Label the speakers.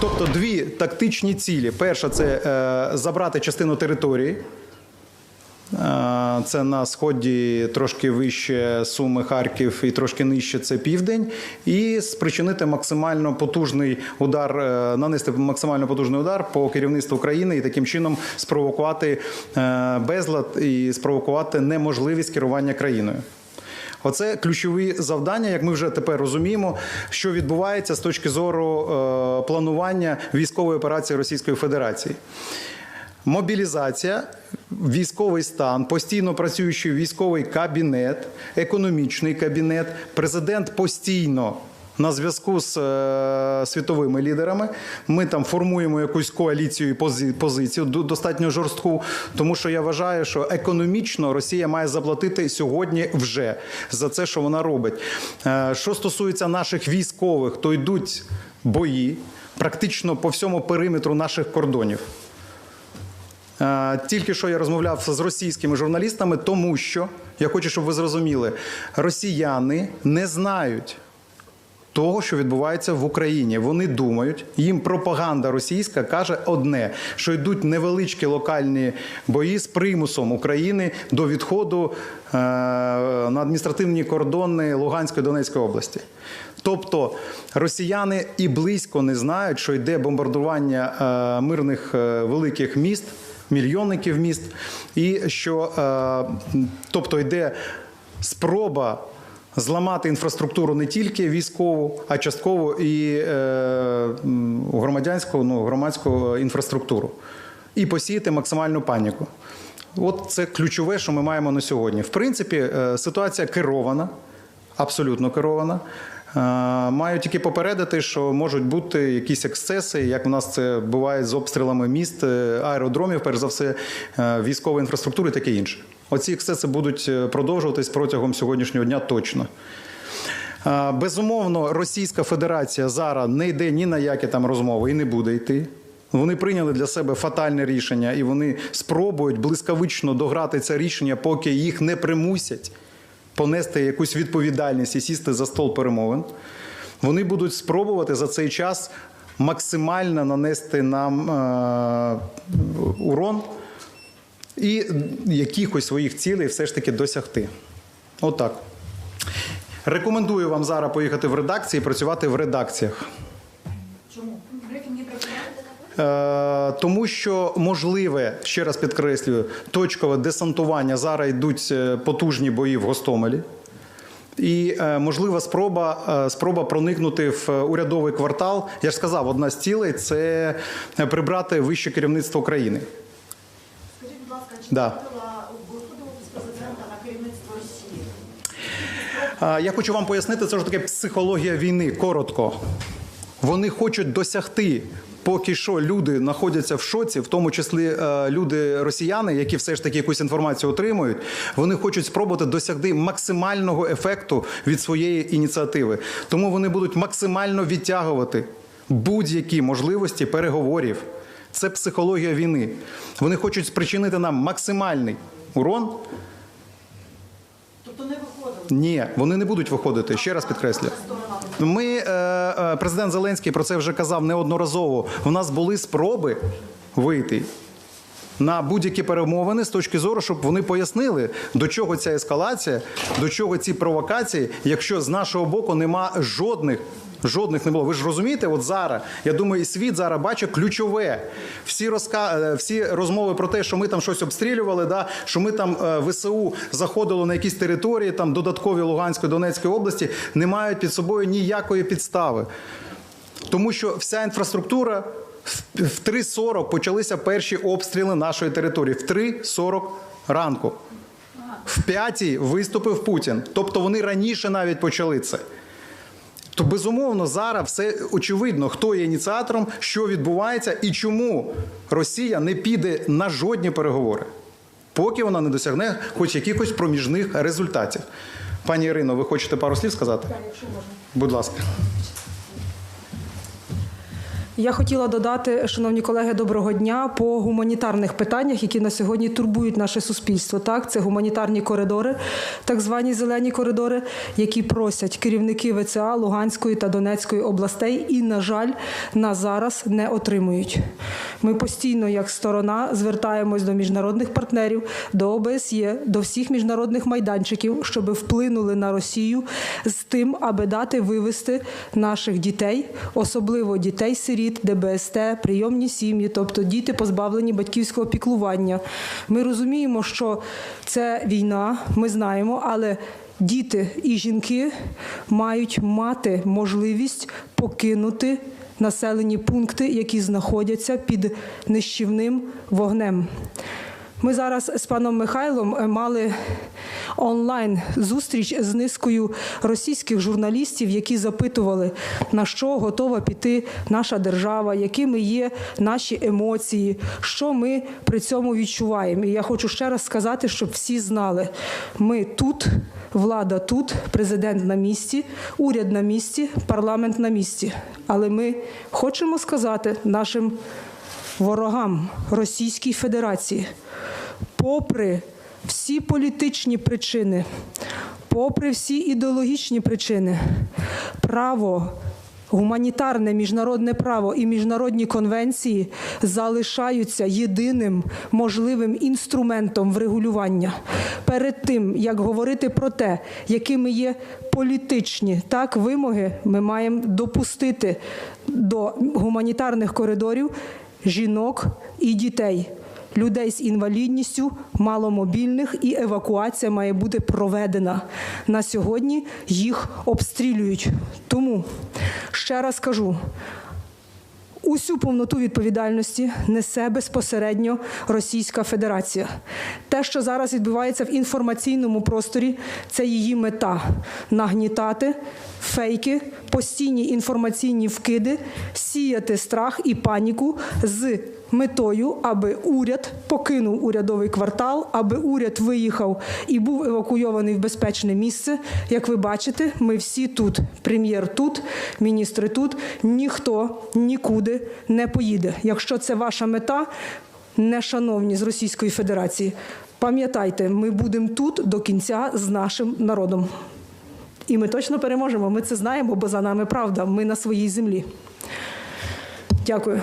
Speaker 1: Тобто дві тактичні цілі. Перша це е, забрати частину території. Е, Це на сході трошки вище Суми, Харків і трошки нижче це південь, і спричинити максимально потужний удар, е, нанести максимально потужний удар по керівництву країни і таким чином спровокувати е, безлад і спровокувати неможливість керування країною. Оце ключові завдання, як ми вже тепер розуміємо, що відбувається з точки зору е, планування військової операції Російської Федерації. Мобілізація, військовий стан, постійно працюючий військовий кабінет, економічний кабінет, президент постійно. На зв'язку з е, світовими лідерами ми там формуємо якусь коаліцію і пози- позицію достатньо жорстку, тому що я вважаю, що економічно Росія має заплатити сьогодні вже за це, що вона робить. Е, що стосується наших військових, то йдуть бої практично по всьому периметру наших кордонів. Е, Тільки що я розмовляв з російськими журналістами, тому що я хочу, щоб ви зрозуміли, росіяни не знають. Того, що відбувається в Україні, вони думають, їм пропаганда російська каже одне: що йдуть невеличкі локальні бої з примусом України до відходу е, на адміністративні кордони Луганської Донецької області. Тобто росіяни і близько не знають, що йде бомбардування е, мирних е, великих міст, мільйонників міст, і що е, тобто йде спроба зламати інфраструктуру не тільки військову, а частково і е, громадянську, ну, громадську інфраструктуру. І посіяти максимальну паніку. От це ключове, що ми маємо на сьогодні. В принципі, е, ситуація керована, абсолютно керована. Е, Маю тільки попередити, що можуть бути якісь ексцеси, як у нас це буває з обстрілами міст, е, аеродромів, перш за все, військової інфраструктури таке інше. Оці ексцеси будуть е, продовжуватись протягом сьогоднішнього дня точно. Безумовно, Російська Федерація зараз не йде ні на які там розмови і не буде йти. Вони прийняли для себе фатальне рішення, і вони спробують блискавично дограти це рішення, поки їх не примусять понести якусь відповідальність і сісти за стол перемовин. Вони будуть спробувати за цей час максимально нанести нам е, урон і якихось своїх цілей все ж таки досягти. Отак. Рекомендую вам зараз поїхати в редакції і працювати в редакціях.
Speaker 2: Чому?
Speaker 1: Е, тому що можливе, ще раз підкреслюю, точкове десантування. Зараз йдуть е, потужні бої в Гостомелі. І е, можлива спроба, спроба проникнути в урядовий квартал. Я ж сказав, одна з цілей це прибрати вище керівництво країни.
Speaker 2: Скажіть, будь ласка, чи
Speaker 1: Да.
Speaker 2: президента на керівництво Росії?
Speaker 1: Я хочу вам пояснити, це ж таке психологія війни. Коротко. Вони хочуть досягти. Поки що люди знаходяться в шоці, в тому числі е, люди росіяни, які все ж таки якусь інформацію отримують, вони хочуть спробувати досягти максимального ефекту від своєї ініціативи. Тому вони будуть максимально відтягувати будь-які можливості переговорів. Це психологія війни. Вони хочуть спричинити нам максимальний урон.
Speaker 2: Тобто не виходили?
Speaker 1: Ні, вони не будуть виходити. Ще раз підкреслюю. Ми е, е, президент Зеленський про це вже казав неодноразово. У нас були спроби вийти. На будь-які перемовини з точки зору, щоб вони пояснили, до чого ця ескалація, до чого ці провокації, якщо з нашого боку нема жодних, жодних не було. Ви ж розумієте, от зараз я думаю, і світ зараз бачить ключове. Всі розка... е, всі розмови про те, що ми там щось обстрілювали, да, що ми там е, ВСУ заходило на якісь території, там додаткові Луганської, Донецької області, не мають під собою ніякої підстави. Тому що вся інфраструктура в в 3.40 почалися перші обстріли нашої території. В 3.40 ранку. В 5 виступив Путін. Тобто вони раніше навіть почали це. То безумовно зараз все очевидно, хто є ініціатором, що відбувається і чому Росія не піде на жодні переговори, поки вона не досягне хоч якихось проміжних результатів. Пані Ірино, ви хочете пару слів сказати?
Speaker 2: Так, якщо можна.
Speaker 1: Будь ласка.
Speaker 3: Я хотіла додати, шановні колеги, доброго дня по гуманітарних питаннях, які на сьогодні турбують наше суспільство. Так, це гуманітарні коридори, так звані зелені коридори, які просять керівники ВЦА Луганської та Донецької областей, і, на жаль, на зараз не отримують. Ми постійно, як сторона, звертаємось до міжнародних партнерів, до ОБСЄ, до всіх міжнародних майданчиків, щоб вплинули на Росію з тим, аби дати вивести наших дітей, особливо дітей-сиріт, ДБСТ, прийомні сім'ї, тобто діти позбавлені батьківського піклування. Ми розуміємо, що це війна, ми знаємо, але діти і жінки мають мати можливість покинути населені пункти, які знаходяться під нищівним вогнем. Ми зараз з паном Михайлом е, мали онлайн зустріч з низкою російських журналістів, які запитували, на що готова піти наша держава, якими є наші емоції, що ми при цьому відчуваємо. І я хочу ще раз сказати, щоб всі знали: ми тут, влада тут, президент на місці, уряд на місці, парламент на місці. Але ми хочемо сказати нашим ворогам Російській Федерації, попри всі політичні причини, попри всі ідеологічні причини, право. Гуманітарне міжнародне право і міжнародні конвенції залишаються єдиним можливим інструментом врегулювання. Перед тим як говорити про те, якими є політичні так вимоги, ми маємо допустити до гуманітарних коридорів жінок і дітей, людей з інвалідністю, маломобільних, і евакуація має бути проведена. На сьогодні їх обстрілюють. Тому ще раз кажу. Усю повноту відповідальності несе безпосередньо Російська Федерація. Те, що зараз відбувається в інформаційному просторі, це її мета нагнітати фейки, постійні інформаційні вкиди, сіяти страх і паніку з метою, аби уряд покинув урядовий квартал, аби уряд виїхав і був евакуйований в безпечне місце. Як ви бачите, ми всі тут. Прем'єр тут, міністри тут. Ніхто нікуди не поїде. Якщо це ваша мета, не шановні з Російської Федерації, пам'ятайте, ми будемо тут до кінця з нашим народом. І ми точно переможемо. Ми це знаємо, бо за нами правда. Ми на своїй землі. Дякую.